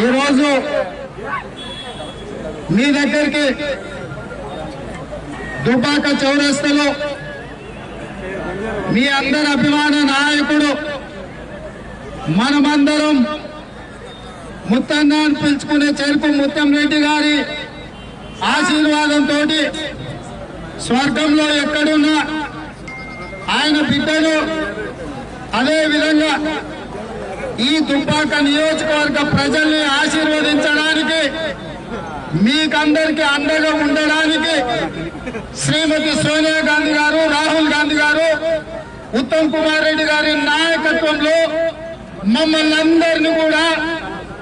ఈరోజు మీ దగ్గరికి దుబాక చౌరస్తలో మీ అందరి అభిమాన నాయకుడు మనమందరం ముత్తన్న పిలుచుకునే చెరుకు ముత్తంరెడ్డి గారి ఆశీర్వాదంతో స్వర్గంలో ఎక్కడున్నా ఆయన బిడ్డలు అదే విధంగా ఈ దుబ్బాక నియోజకవర్గ ప్రజల్ని ఆశీర్వదించడానికి మీకందరికీ అండగా ఉండడానికి శ్రీమతి సోనియా గాంధీ గారు రాహుల్ గాంధీ గారు ఉత్తమ్ కుమార్ రెడ్డి గారి నాయకత్వంలో మమ్మల్ని అందరినీ కూడా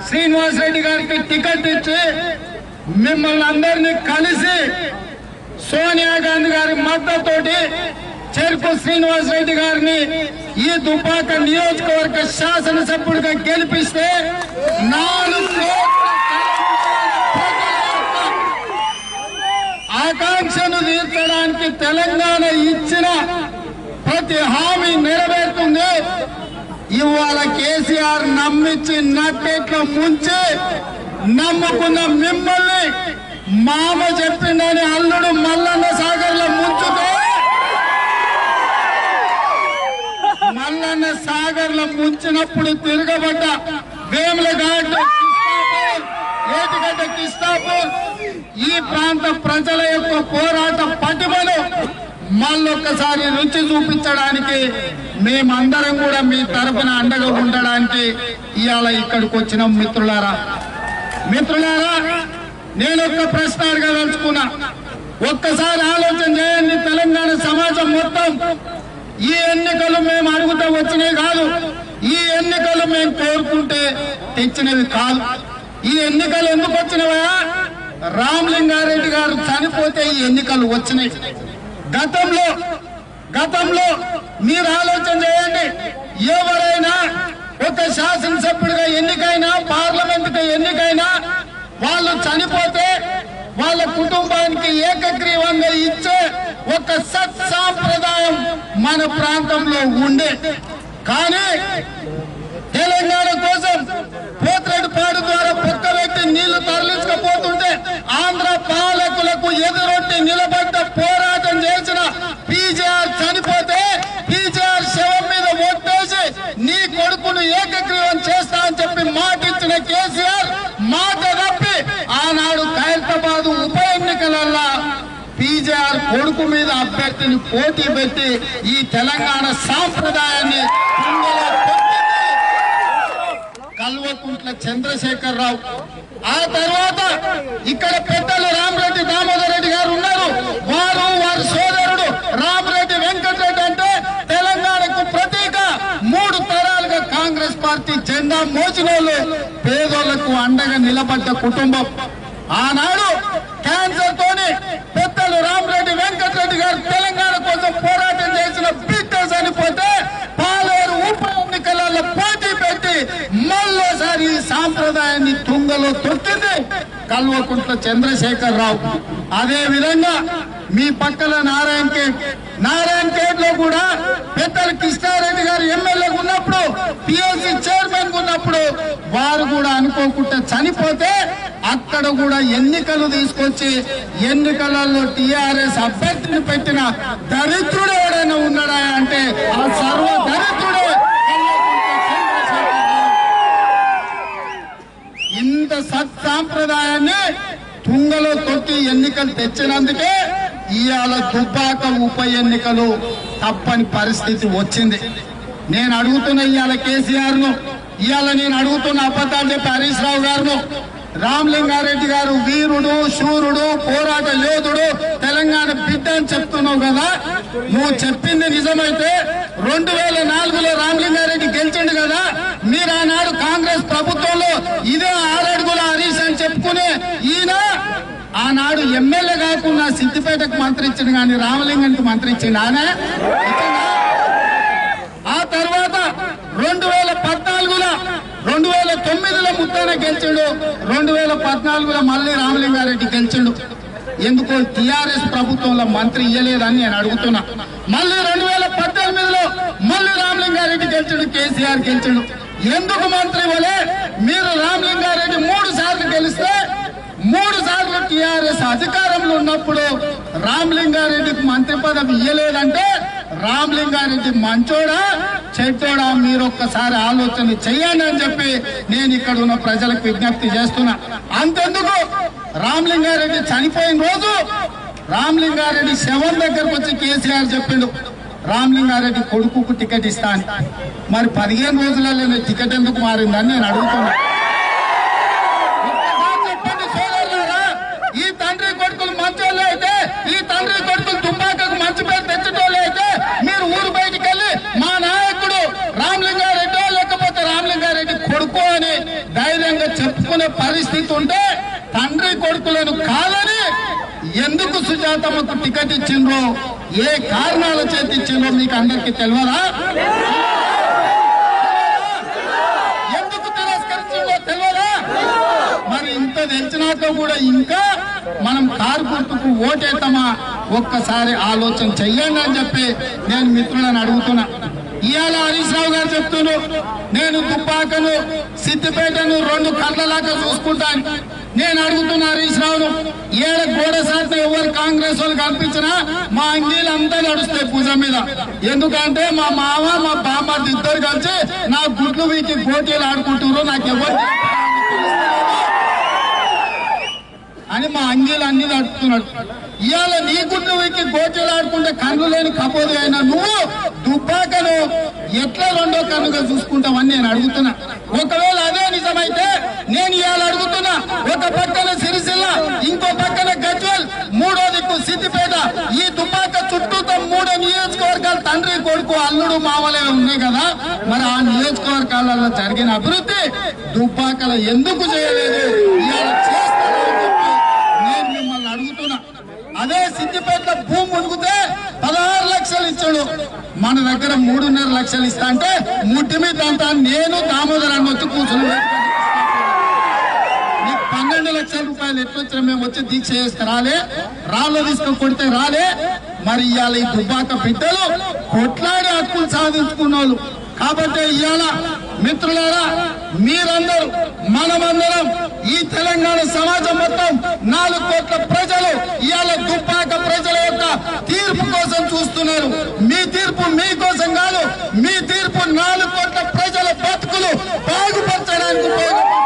శ్రీనివాస్ రెడ్డి గారికి టికెట్ ఇచ్చి మిమ్మల్ని అందరినీ కలిసి సోనియా గాంధీ గారి మద్దతుతోటి చెరుకు శ్రీనివాస్ రెడ్డి గారిని ఈ దుబ్బాక నియోజకవర్గ శాసనసభ్యుడిగా గెలిపిస్తే నాలుగు ఆకాంక్షను తీర్చడానికి తెలంగాణ ఇచ్చిన ప్రతి హామీ నెరవేరుతుంది. ఇవాళ కేసీఆర్ నమ్మించి నట్టేట్ల ముంచి నమ్ముకున్న మిమ్మల్ని మామ చెప్పిందని అల్లుడు మల్లన్న సాగర్లో ముంచుతో నారాయణ సాగర్లో కూర్చున్నప్పుడు తిరగబడ్డ వేములఘాట్ కిస్తాపూర్, ఏటిగడ్డ కిస్తాపూర్. ఈ ప్రాంత ప్రజల యొక్క పోరాట పటిమను మళ్ళొక్కసారి రుచి చూపించడానికి మేమందరం కూడా మీ తరపున అండగా ఉండడానికి ఇవాళ ఇక్కడికి వచ్చిన మిత్రులారా. మిత్రులారా నేను ఒక ప్రశ్న అడగదలుచుకున్నా. ఒక్కసారి ఆలోచన చేయండి తెలంగాణ సమాజం మొత్తం. ఈ ఎన్నికలు మేము అడుగుతా వచ్చినవి కాదు. ఈ ఎన్నికలు మేము కోరుకుంటే తెచ్చినవి కాదు. ఈ ఎన్నికలు ఎందుకు వచ్చినవా? రామలింగారెడ్డి గారు చనిపోతే ఈ ఎన్నికలు వచ్చినాయి. గతంలో గతంలో మీరు ఆలోచన చేయండి. ఎవరైనా ఒక శాసనసభ్యుడిగా ఎన్నికైనా పార్లమెంట్ ఎన్నికైనా వాళ్ళు చనిపోతే వాళ్ళ కుటుంబానికి ఏకగ్రీవంగా ఇచ్చే ఒక సత్సాంప్రదాయం మన ప్రాంతంలో ఉండే. కానీ తెలంగాణ కోసం పోత్రెడ్డి పాడు ద్వారా పక్క వ్యక్తి నీళ్ళు తరలించకపోతుంటే ఆంధ్ర పాలకులకు ఎదురొట్టి నిలబడ్డ పోరాటం చేసిన పీజేఆర్ చనిపోతే పీజేఆర్ శవం మీద ఒట్టేసి నీ కొడుకును ఏకగ్రీవం చేస్తా అని చెప్పి మాటిచ్చిన కేసీఆర్ మాట తప్పి ఆనాడు ఖైరతాబాద్ ఉప ఎన్నికలల్లా పీజేఆర్ కొడుకు మీద అభ్యర్థిని పోటీ పెట్టి ఈ తెలంగాణ సాంప్రదాయాన్ని కల్వకుంట్ల చంద్రశేఖర్ రావు ఆ తర్వాత ఇక్కడ పెద్దలు రామరెడ్డి దామోదర్ రెడ్డి గారు ఉన్నారు. వారు వారి సోదరుడు రామరెడ్డి వెంకటరెడ్డి అంటే తెలంగాణకు ప్రతీక. మూడు తరాలుగా కాంగ్రెస్ పార్టీ జెండా మోచిన పేదోళ్ళకు అండగా నిలబడ్డ కుటుంబం. ఆనాడు క్యాన్సర్ తోని పెద్దలు రామరెడ్డి వెంకటరెడ్డి గారు తెలంగాణ కోసం పోరాటం చేసిన బిడ్డ చనిపోతే పాలేరు ఉప ఎన్నికలలో పోటీ పెట్టి మళ్ళోసారి ఈ సాంప్రదాయాన్ని తుంగలో తొక్కింది కల్వకుంట్ల చంద్రశేఖర్ రావు అదే విధంగా మీ పక్కన నారాయణ ఖేడ్ నారాయణ ఖేడ్లో కూడా పెద్దలు కృష్ణారెడ్డి గారు ఎమ్మెల్యే ఉన్నప్పుడు పిఎస్సి చైర్మన్ ఉన్నప్పుడు వారు కూడా అనుకోకుండా చనిపోతే అక్కడ కూడా ఎన్నికలు తీసుకొచ్చి ఎన్నికలలో టిఆర్ఎస్ అభ్యర్థిని పెట్టిన దరిద్రుడు ఎవడైనా ఉన్నాడా అంటే ఆ సర్వ దరిద్రుడే కల్వకుంట్ల చంద్రశేఖర్ రావు. ఇంత సత్సాంప్రదాయాన్ని తుంగలో తొక్కి ఎన్నికలు తెచ్చినందుకే ఇవాళ దుబ్బాక ఉప ఎన్నికలు తప్పని పరిస్థితి వచ్చింది. నేను అడుగుతున్న ఇవాళ కేసీఆర్ను ఇవాళ నేను అడుగుతున్న అబద్ధాలు చెప్పి హరీష్ రావు గారును రామలింగారెడ్డి గారు వీరుడు శూరుడు పోరాట యోధుడు తెలంగాణ బిడ్డ అని చెప్తున్నావు కదా? నువ్వు చెప్పింది నిజమైతే రెండు వేల నాలుగులో రామలింగారెడ్డి గెలిచిండు కదా? మీరు ఆనాడు కాంగ్రెస్ ప్రభుత్వంలో ఇదే ఆరడుగుల హరీష్ అని చెప్పుకునే ఈయన ఆనాడు ఎమ్మెల్యే కాకుండా సిద్దిపేటకు మంత్రి కానీ రామలింగానికి మంత్రి ఆయన ఆ తర్వాత రెండు వేల పద్నాలుగులో రెండు వేల తొమ్మిదిలో ముత్తాన గెలిచిండు రెండు వేల పద్నాలుగులో మళ్ళీ రామలింగారెడ్డి గెలిచిండు. ఎందుకో టిఆర్ఎస్ ప్రభుత్వంలో మంత్రి ఇయ్యలేదని నేను అడుగుతున్నా. మళ్ళీ రెండు వేల పద్దెనిమిదిలో మళ్ళీ రామలింగారెడ్డి గెలిచాడు కేసీఆర్ గెలిచాడు. ఎందుకు మంత్రి వలే మీరు రామలింగారెడ్డి మూడు సార్లు గెలిస్తే మూడు సార్లు టిఆర్ఎస్ అధికారంలో ఉన్నప్పుడు రామలింగారెడ్డికి మంత్రి పదవి ఇయ్యలేదంటే రామలింగారెడ్డి మంచోడా చెడ్డోడా మీరు ఒక్కసారి ఆలోచన చెయ్యండి అని చెప్పి నేను ఇక్కడ ఉన్న ప్రజలకు విజ్ఞప్తి చేస్తున్నా. అంతెందుకు? రామలింగారెడ్డి చనిపోయిన రోజు రామలింగారెడ్డి శవం దగ్గరకు వచ్చి కేసీఆర్ చెప్పిండు రామలింగారెడ్డి కొడుకుకు టికెట్ ఇస్తా అని. మరి పదిహేను రోజులలో టికెట్ ఎందుకు మారిందని నేను అడుగుతున్నాను ఒక్కసారి చెప్పండి సోదరులారా, ఈ తండ్రి కొడుకులు మంచోళ్ళు అయితే ఈ తండ్రి కొడుకులు దుబ్బాకకు మంచి పేరు తెచ్చటోళ్ళు అయితే మీరు ఊరు బయటికి వెళ్ళి మా నాయకుడు రామలింగారెడ్డి లేకపోతే రామలింగారెడ్డి కొడుకు అని ధైర్యంగా చెప్పుకునే పరిస్థితి ఉంటే తండ్రి కొడుకులను కాదని శాతముకు టికెట్ ఇచ్చిండ్రో ఏ కారణాల చేతి ఇచ్చిండ్రో మీకు అందరికీ తెలియదా ఎందుకు తిరస్కరించిందో తెలియదా మరి ఇంత తెలిసినాక కూడా ఇంకా మనం కారు గుర్తుకు ఓటేద్దామా? ఒక్కసారి ఆలోచన చెయ్యండి అని చెప్పి నేను మిత్రులను అడుగుతున్నా. ఇవాళ హరీష్ రావు గారు చెప్తున్నారు నేను తుపాకను సిద్దిపేటను రెండు కళ్ళలాగా చూసుకుంటాను. నేను అడుగుతున్నా హరీష్ రావును ఏడ గోడ శాతం ఎవరు కాంగ్రెస్ వాళ్ళు కనిపించినా మా అంగీలు అంతా నడుస్తాయి పూజ మీద. ఎందుకంటే మా మామ మా బామ్మ ఇద్దరు కలిసి నా గుడ్లు వీకి పోటీలు ఆడుకుంటున్నారు నాకు ఎవరు అని మా అంగీలు అన్ని నడుపుతున్నాడు. ఇవాళ నీ గుడ్లు వీకి గోటీలు ఆడుకుంటే కన్ను లేని కపోదు అయినా నువ్వు దుబ్బాకను ఎట్లా రెండో కన్నుగా చూసుకుంటావని నేను అడుగుతున్నా. ఒకవేళ అదే నిజమైతే నేను ఇవాళ అడుగుతున్నా ఒక పక్కన సిరిసిల్ల ఇంకో పక్కన గజ్వల్ మూడో దిక్కు సిద్దిపేట ఈ దుబ్బాక చుట్టూతో మూడు నియోజకవర్గాలు తండ్రి కొడుకు అల్లుడు మామలే ఉన్నాయి కదా మరి ఆ నియోజకవర్గాలలో జరిగిన అభివృద్ధి దుబ్బాకల ఎందుకు చేయలేదు? నేను మిమ్మల్ని అడుగుతున్నా. అదే సిద్దిపేటలో భూమి ఉడిగితే లక్షలు ఇచ్చాడు మన దగ్గర మూడున్నర లక్షలు ఇస్తా అంటే ముట్టి మీద అంతా నేను దామోదర్ అన్న వచ్చి కూర్చుని పన్నెండు లక్షల రూపాయలు ఎట్లొచ్చిన మేము వచ్చి దీక్ష చేస్తే రాలే రాళ్ళు తీసుకొని కొడితే రాలే. మరి ఇవాళ ఈ దుబ్బాక బిడ్డలు కొట్లాడి హక్కులు సాధించుకున్న వాళ్ళు కాబట్టి ఇవాళ మిత్రులారా మీరందరూ మనమందరం ఈ తెలంగాణ సమాజం మొత్తం నాలుగు కోట్ల ప్రజలు ఇవాళ దుబ్బాక ప్రజలు తీర్పు కోసం చూస్తున్నారు. మీ తీర్పు మీ కోసం కాదు మీ తీర్పు నాలుగు కోట్ల ప్రజల బతుకులు బాగుపరచడానికి ఉపయోగపడుతుంది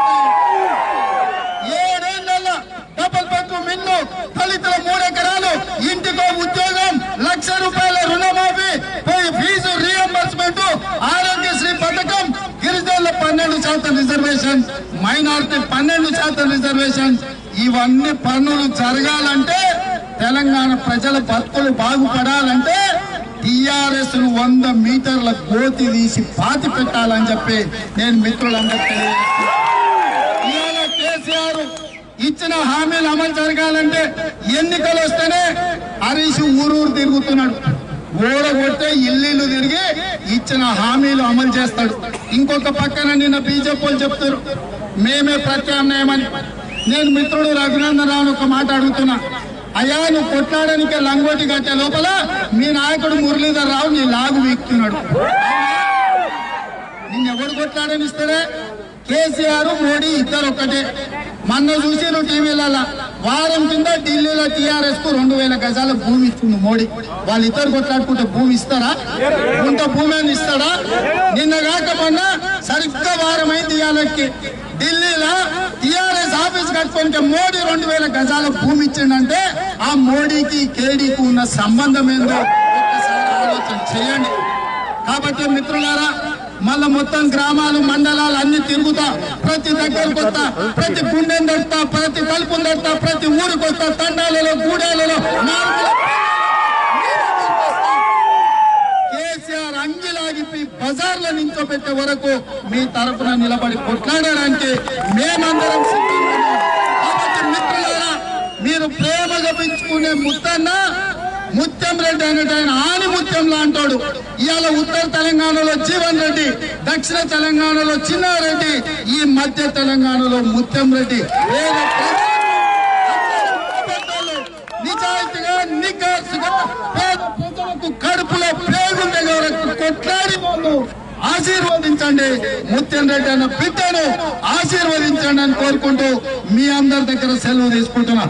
ఏడేళ్ళలో డబుల్ బెడ్రూమ్ ఇల్లు దళితుల మూడెకరాలు ఇంటికో ఉద్యోగం లక్ష రూపాయల రుణమాఫీ ఫీజు రీఎంబర్స్మెంట్ ఆరోగ్యశ్రీ పథకం గిరిజనుల పన్నెండు శాతం రిజర్వేషన్ మైనార్టీ పన్నెండు శాతం రిజర్వేషన్. ఇవన్నీ పనులు జరగాలంటే తెలంగాణ ప్రజల బతుకులు బాగుపడాలంటే టిఆర్ఎస్ వంద మీటర్ల గోతి తీసి పాతి పెట్టాలని చెప్పి నేను మిత్రులందరికీ ఇవాళ కేసీఆర్ ఇచ్చిన హామీలు అమలు జరగాలంటే ఎన్నికలు వస్తేనే హరీష్ ఊరూరు తిరుగుతున్నాడు. ఓడగొట్టే ఇల్లు తిరిగి ఇచ్చిన హామీలు అమలు చేస్తాడు. ఇంకొక పక్కన నిన్న బీజేపీ చెప్తారు మేమే ప్రత్యామ్నాయమని. నేను మిత్రుడు రఘునందన్ రావు ఒక మాట అడుగుతున్నా. అయ్యా నువ్వు కొట్లాడడానికి లంగోటి కట్టే లోపల మీ నాయకుడు మురళీధర్ రావు నీ లాగు వీక్తున్నాడు. నిన్ను ఎవడు కొట్లాడనిస్తాడే కేసీఆర్ మోడీ ఇద్దరు ఒక్కటే మొన్న నువ్వు టీవీలలో. వారం కింద ఢిల్లీలో టీఆర్ఎస్కు రెండు వేల గజాల భూమి ఇచ్చింది మోడీ. వాళ్ళిద్దరు కొట్లాడుకుంటే భూమి ఇస్తారా? కొంత భూమి అని ఇస్తాడా? నిన్న కాకపోయినా సరిగ్గా వారం అయింది ఇవాళకి ఢిల్లీలో టీఆర్ఎస్ ఆఫీస్ కట్టుకుంటే మోడీ రెండు వేల గజాల భూమి ఇచ్చిండంటే ఆ మోడీకి కేడీకి ఉన్న సంబంధం ఏందో ఒక్కసారి ఆలోచన చేయండి. కాబట్టి మిత్రులారా మళ్ళా మొత్తం గ్రామాలు మండలాలు అన్ని తిరుగుతా. ప్రతి దగ్గరకు వస్తా ప్రతి గుండెని దడతా ప్రతి తలుపు దడతా ప్రతి ఊరికి వస్తా తండాలలో గూడాలలో కేసీఆర్ అంగిలాగిపి బజార్లో నించోబెట్టే వరకు మీ తరపున నిలబడి కొట్లాడడానికి మేమందరం సిద్ధంగా మిత్రులారా మీరు ప్రేమగా పెంచుకునే ముద్దన్నా ముత్యం రెడ్డి అనేట ఆయన ఆని ముత్యం అంటాడు ఇవాళ ఉత్తర తెలంగాణలో జీవన్ రెడ్డి దక్షిణ తెలంగాణలో చిన్నారెడ్డి ఈ మధ్య తెలంగాణలో ముత్యం రెడ్డి. నిజాయితీగా నిగ్గాసుగా ప్రజలకు కడుపులో పేగుండే కొట్లాడి వాళ్ళు ముత్యం రెడ్డి అన్న బిడ్డను ఆశీర్వదించండి అని కోరుకుంటూ మీ అందరి దగ్గర సెలవు తీసుకుంటున్నా.